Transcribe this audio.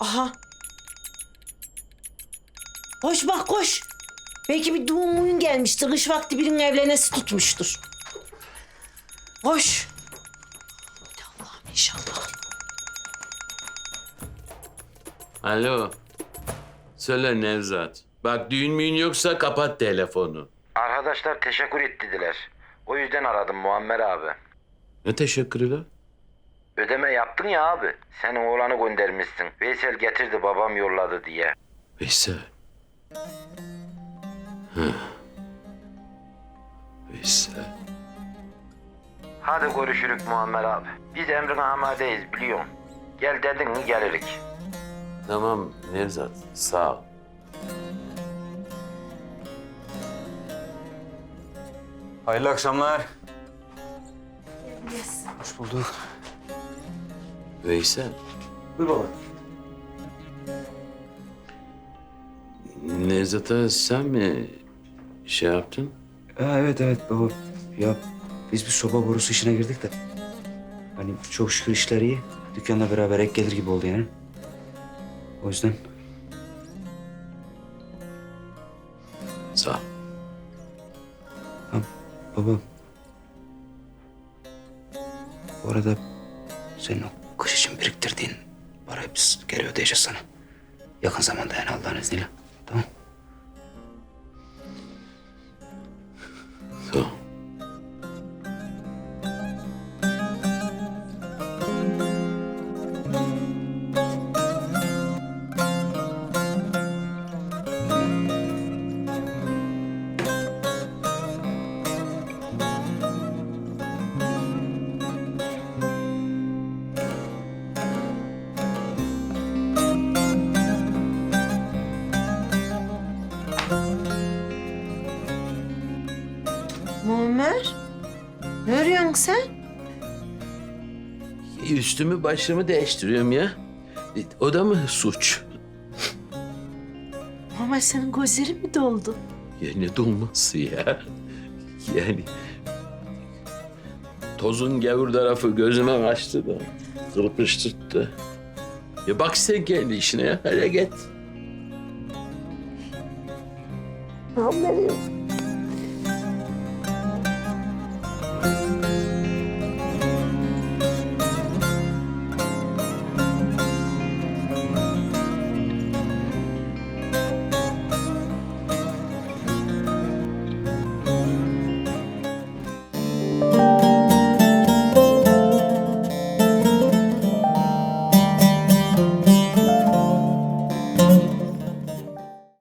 Aha. Koş bak koş. Belki bir düğün muyun gelmiştir. Kış vakti birinin evlenesi tutmuştur. Koş. Hadi Allah'ım inşallah. Alo. Söyle Nevzat. Bak düğün müğün yoksa kapat telefonu. Arkadaşlar teşekkür ettiler. O yüzden aradım Muammer abi. Ne teşekkürü la? Ödeme yaptın ya abi. Senin oğlanı göndermişsin. Veysel getirdi babam yolladı diye. Veysel. Hı. Veysel. Hadi görüşürük Muammer abi. Biz emrine amadeyiz biliyorum. Gel dedin mi gelirik. Tamam Nevzat sağ ol. Hayırlı akşamlar. Hoş bulduk. Veysel. Buyur baba. Nevzat'a sen mi şey yaptın? Ha, evet evet baba. Ya biz bir soba borusu işine girdik de. Hani çok şükür işler iyi. Dükkanla beraber ek gelir gibi oldu yani. O yüzden Sağ ol. ha, baba. Bu arada senin o kış için biriktirdiğin parayı biz geri ödeyeceğiz sana. Yakın zamanda yani Allah'ın izniyle. Tamam. Muammer. Ne arıyorsun sen? Üstümü başımı değiştiriyorum ya. O da mı suç? Muammer senin gözlerin mi doldu? Ya ne dolması ya? Yani tozun gavur tarafı gözüme kaçtı da kırpıştırdı. Ya bak sen kendi işine ya. Git. Muammer'im.